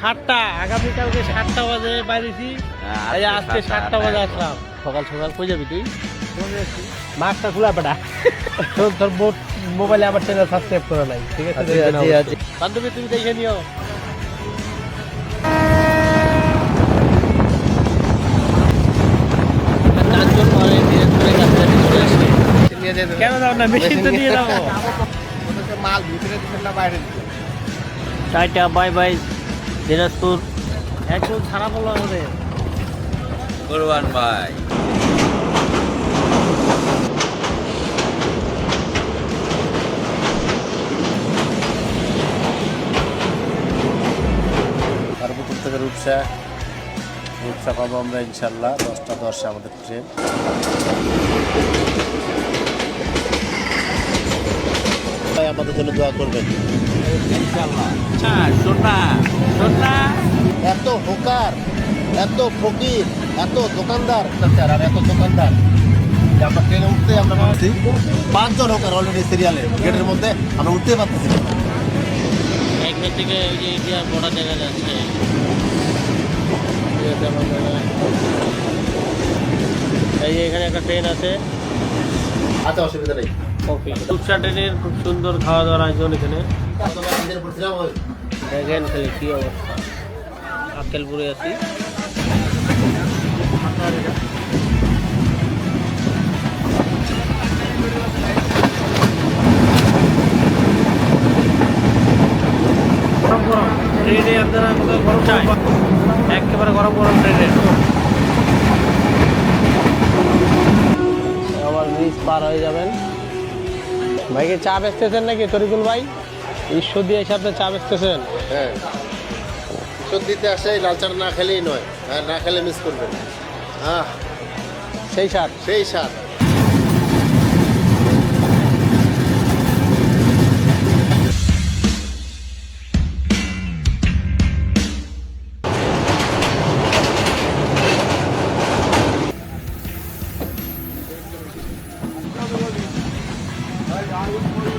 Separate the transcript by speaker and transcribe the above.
Speaker 1: সাতটা আগামীকালকে সাতটা বাজে বাইরেছি এই আজকে সাতটা বাজে আসলাম। সকাল সকাল কই যাবি তুই? মাস্কটা খোলা পেটা তোর তোর বোট- মোবাইলে আমার চ্যানেল সাবস্ক্রাইব করা নাই। ঠিক আছে?
Speaker 2: আচ্ছা।
Speaker 1: বান্ধবী তুমি দেখে নিও। কেন যাও না? মেশিন তো নিয়ে যাব।
Speaker 2: মাল ভিতরে না বাইরে
Speaker 1: টাইটা বাই বাই। দিনাজপুর। একদম খারাপ হলো আমাদের।
Speaker 3: কোরবান ভাই।
Speaker 2: তারপর থেকে রূপসা। রূপসা পাবো আমরা ইনশাল্লাহ দশটা দশে আমাদের ট্রেন ভাই আমাদের জন্য দোয়া করবেন। এত হোকার এত ফকির এত দোকানদার। স্যার আর এত দোকানদার। যে আমরা ট্রেনে উঠতে আমরা পাঁচজন হোকার অলরেডি সিরিয়ালে গেটের মধ্যে আমরা উঠতে পারতেছি
Speaker 1: এখান থেকে ওই যে ইন্ডিয়ার বর্ডার দেখা যাচ্ছে। এই যে এই যে এখানে একটা ট্রেন আছে।
Speaker 2: আচ্ছা অসুবিধা নেই।
Speaker 1: কফি। ট্রেনের খুব সুন্দর খাওয়া দাওয়ার আয়োজন এখানে। দেখেন খালি কি অবস্থা। আক্কেলপুরে আছি। ট্রেনে আপনারা গরম একেবারে গরম গরম ট্রেনে। আবার ব্রিজ পার হয়ে যাবেন। ভাইকে চা বেচতেছেন নাকি তরিকুল ভাই? ঈশ্বর দিয়ে এসে আপনি চা বেচতেছেন?
Speaker 2: হ্যাঁ। কিশোর দিতে আসে লাল না খেলেই নয়। আর না খেলে মিস করবেন। হ্যাঁ
Speaker 1: সেই সার
Speaker 2: সেই i Hollywood.